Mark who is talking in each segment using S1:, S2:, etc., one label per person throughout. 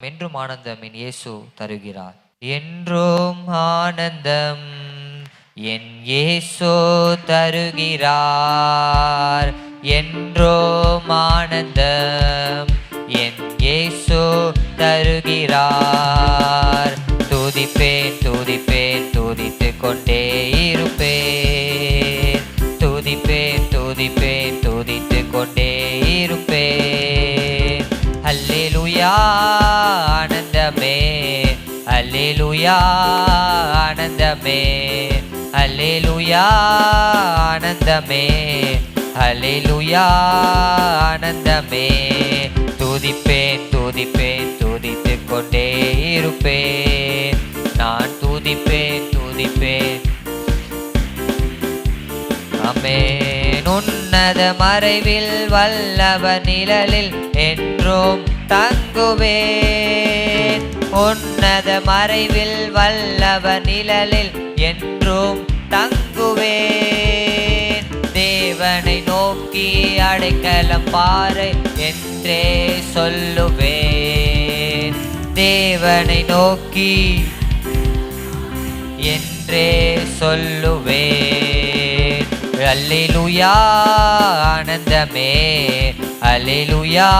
S1: என்றும் ஆனந்தம் என் இயேசு தருகிறார். என்றும் ஆனந்தம் என் இயேசு தருகிறார். என்றும் ஆனந்தம் என் இயேசு தருகிறார். துதிப்பேன் துதிப்பேன் துதித்து கொண்டே இருப்பேன். துதிப்பேன் துதிப்பேன். அல்லேலூயா ஆனந்தமே அல்லேலூயா ஆனந்தமே அல்லேலூயா ஆனந்தமே. துதிப்பேன் துதிப்பேன் துதித்து கொண்டே இருப்பேன் நான் துதிப்பேன் துதிப்பேன் அமேன். உன்னத மறைவில் வல்லவ நிழலில் என்றும் தங்குவேன். உன்னத மறைவில் வல்லவ நிழலில் என்றும் தங்குவேன். தேவனை நோக்கி அடைக்கலம் பாறை என்றே சொல்லுவேன். தேவனை நோக்கி என்றே சொல்லுவேன். அல்லேலூயா ஆனந்தமே. அல்லேலூயா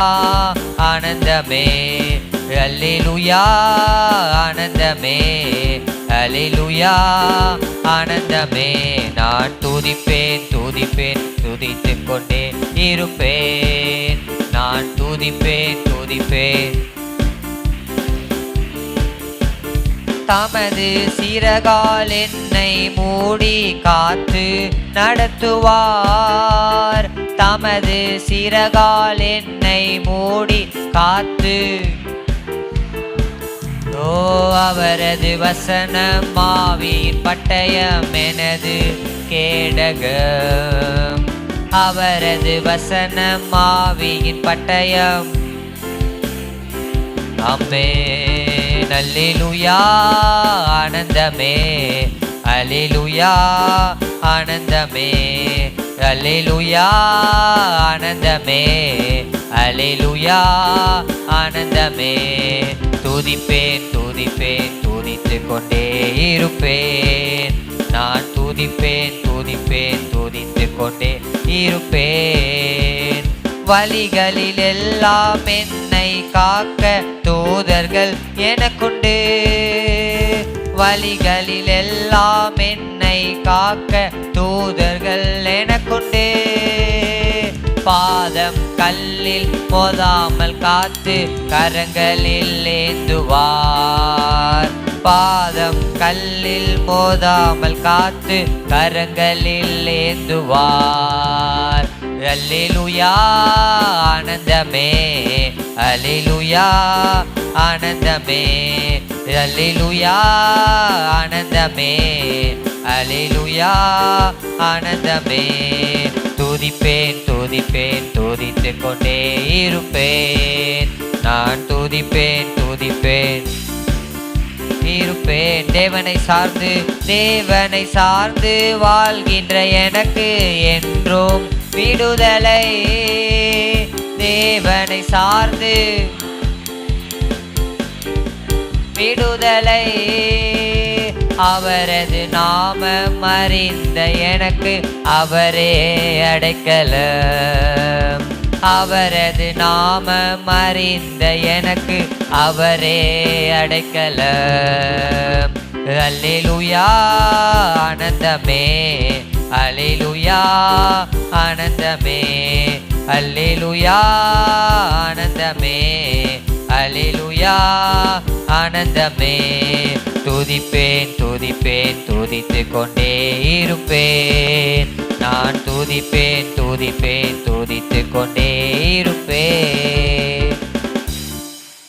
S1: ஆனந்தமே. அலிலுயா ஆனந்தமே. அலிலுயா ஆனந்தமே. நான் துதிப்பேன் துதிப்பேன் துதித்து கொண்டே இருப்பேன். நான் துதிப்பேன் துதிப்பேன். தமது சிறகால் என்னை மூடி காத்து நடத்துவார். தமது சிறகால் என்னை மூடி காத்து ஓ அவரது வசனம் மாவீர் பட்டயம் எனது கேடகம். அவரது வசனம் மாவியின் பட்டயம். அம்மே நல்லிலுயா ஆனந்தமே. அலிலுயா ஆனந்தமே. அலிலுயா ஆனந்தமே. அலிலுயா ஆனந்தமே. துதிப்பேன் துதிப்பேன் துதித்து கொண்டே இருப்பேன். நான் துதிப்பேன் துதிப்பேன் துதித்து கொண்டே இருப்பேன். வழிகளில் எல்லாம் என்னை காக்க தூதர்கள் எனக்குண்டு. வழிகளில் எல்லாம் என்னை காக்க தூதர்கள் எனக்குண்டு. பாதம் கல்லில் மோதாமல் காத்து கரங்களில் ஏந்துவார். பாதம் கல்லில் மோதாமல் காத்து கரங்களில் ஏந்துவார். அல்லேலூயா ஆனந்தமே. அல்லேலூயா ஆனந்தமே. அல்லேலூயா ஆனந்தமே. அல்லேலூயா ஆனந்தமே. துதிப்பேன் துதிப்பேன் துதித்து கொண்டே இருப்பேன். நான் துதிப்பேன் துதிப்பேன் இருப்பேன். தேவனை சார்ந்து தேவனை சார்ந்து வாழ்கின்ற எனக்கு என்றும் விடுதலை. தேவனை சார்ந்து விடுதலை. அவரது நாமம் அறிந்த எனக்கு அவரே அடைக்கலம் அவரது நாமம் அறிந்த எனக்கு அவரே அடைக்கலம் அல்லேலூயா ஆனந்தமே. அலிலுயா ஆனந்தமே. அல்லேலூயா ஆனந்தமே. அலிலுயா ஆனந்தமே. துதிப்பேன் துதிப்பேன் துதித்து கொண்டே இருப்பேன். நான் துதிப்பேன் துதிப்பேன் துதித்து கொண்டே இருப்பேன்.